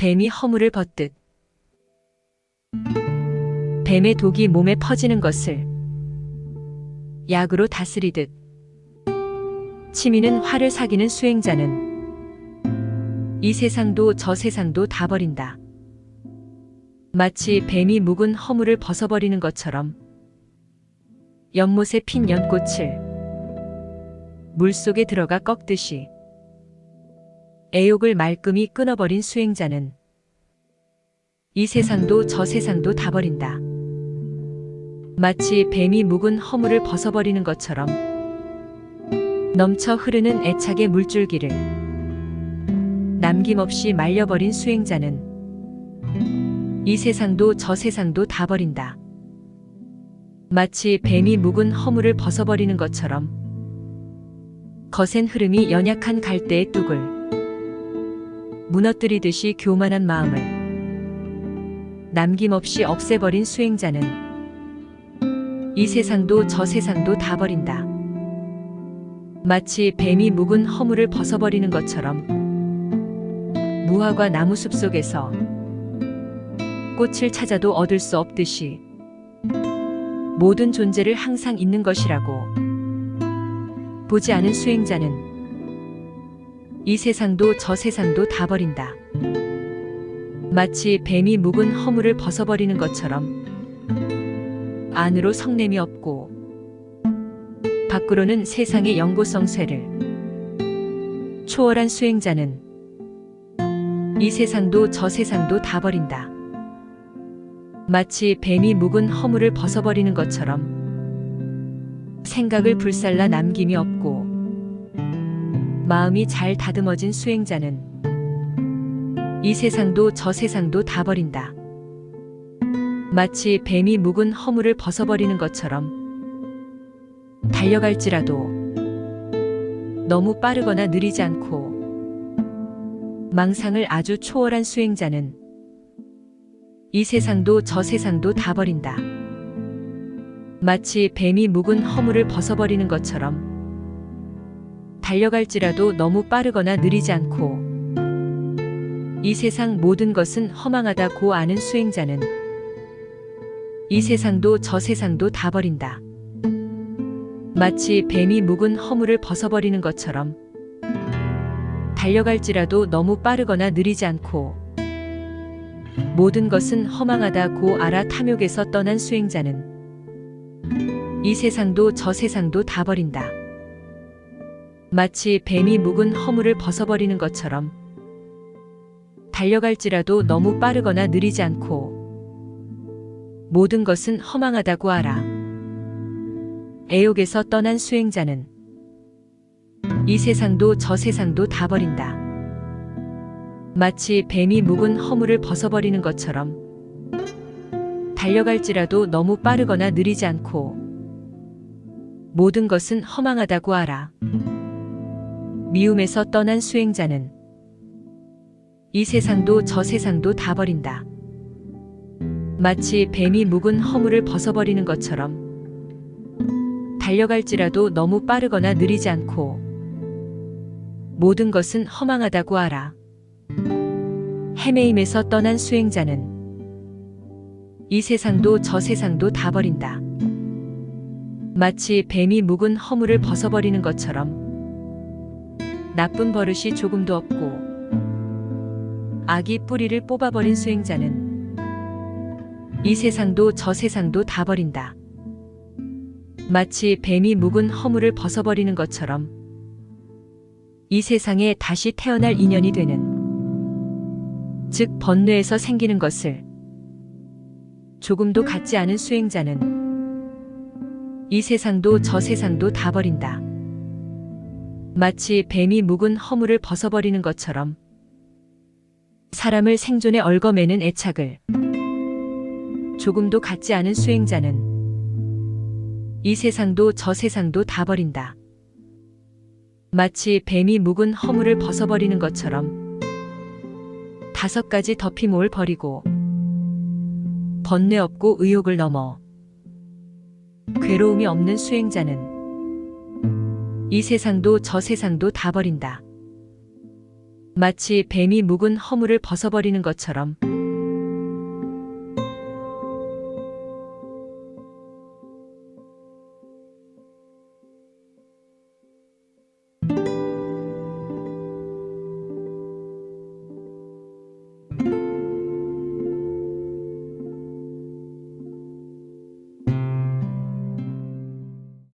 뱀이 허물을 벗듯 뱀의 독이 몸에 퍼지는 것을 약으로 다스리듯 치미는 화를 사귀는 수행자는 이 세상도 저 세상도 다 버린다. 마치 뱀이 묵은 허물을 벗어버리는 것처럼 연못에 핀 연꽃을 물속에 들어가 꺾듯이 애욕을 말끔히 끊어버린 수행자는 이 세상도 저 세상도 다 버린다. 마치 뱀이 묵은 허물을 벗어버리는 것처럼 넘쳐 흐르는 애착의 물줄기를 남김없이 말려버린 수행자는 이 세상도 저 세상도 다 버린다. 마치 뱀이 묵은 허물을 벗어버리는 것처럼 거센 흐름이 연약한 갈대의 뚝을 무너뜨리듯이 교만한 마음을 남김없이 없애버린 수행자는 이 세상도 저 세상도 다 버린다. 마치 뱀이 묵은 허물을 벗어버리는 것처럼 무화과 나무 숲 속에서 꽃을 찾아도 얻을 수 없듯이 모든 존재를 항상 있는 것이라고 보지 않은 수행자는 이 세상도 저 세상도 다 버린다. 마치 뱀이 묵은 허물을 벗어버리는 것처럼 안으로 성냄이 없고 밖으로는 세상의 영고성 쇠를 초월한 수행자는 이 세상도 저 세상도 다 버린다. 마치 뱀이 묵은 허물을 벗어버리는 것처럼 생각을 불살라 남김이 없고 마음이 잘 다듬어진 수행자는 이 세상도 저 세상도 다 버린다. 마치 뱀이 묵은 허물을 벗어버리는 것처럼 달려갈지라도 너무 빠르거나 느리지 않고 망상을 아주 초월한 수행자는 이 세상도 저 세상도 다 버린다. 마치 뱀이 묵은 허물을 벗어버리는 것처럼 달려갈지라도 너무 빠르거나 느리지 않고 이 세상 모든 것은 허망하다고 아는 수행자는 이 세상도 저 세상도 다 버린다. 마치 뱀이 묵은 허물을 벗어버리는 것처럼 달려갈지라도 너무 빠르거나 느리지 않고 모든 것은 허망하다고 알아 탐욕에서 떠난 수행자는 이 세상도 저 세상도 다 버린다. 마치 뱀이 묵은 허물을 벗어버리는 것처럼 달려갈지라도 너무 빠르거나 느리지 않고 모든 것은 허망하다고 알아. 애욕에서 떠난 수행자는 이 세상도 저 세상도 다 버린다. 마치 뱀이 묵은 허물을 벗어버리는 것처럼 달려갈지라도 너무 빠르거나 느리지 않고 모든 것은 허망하다고 알아. 미움에서 떠난 수행자는 이 세상도 저 세상도 다 버린다. 마치 뱀이 묵은 허물을 벗어버리는 것처럼 달려갈지라도 너무 빠르거나 느리지 않고 모든 것은 허망하다고 알아. 헤매임에서 떠난 수행자는 이 세상도 저 세상도 다 버린다. 마치 뱀이 묵은 허물을 벗어버리는 것처럼 나쁜 버릇이 조금도 없고 악이 뿌리를 뽑아버린 수행자는 이 세상도 저 세상도 다 버린다. 마치 뱀이 묵은 허물을 벗어버리는 것처럼 이 세상에 다시 태어날 인연이 되는 즉 번뇌에서 생기는 것을 조금도 갖지 않은 수행자는 이 세상도 저 세상도 다 버린다. 마치 뱀이 묵은 허물을 벗어버리는 것처럼 사람을 생존에 얽어매는 애착을 조금도 갖지 않은 수행자는 이 세상도 저 세상도 다 버린다. 마치 뱀이 묵은 허물을 벗어버리는 것처럼 다섯 가지 덮이모을 버리고 번뇌 없고 의욕을 넘어 괴로움이 없는 수행자는 이 세상도 저 세상도 다 버린다. 마치 뱀이 묵은 허물을 벗어버리는 것처럼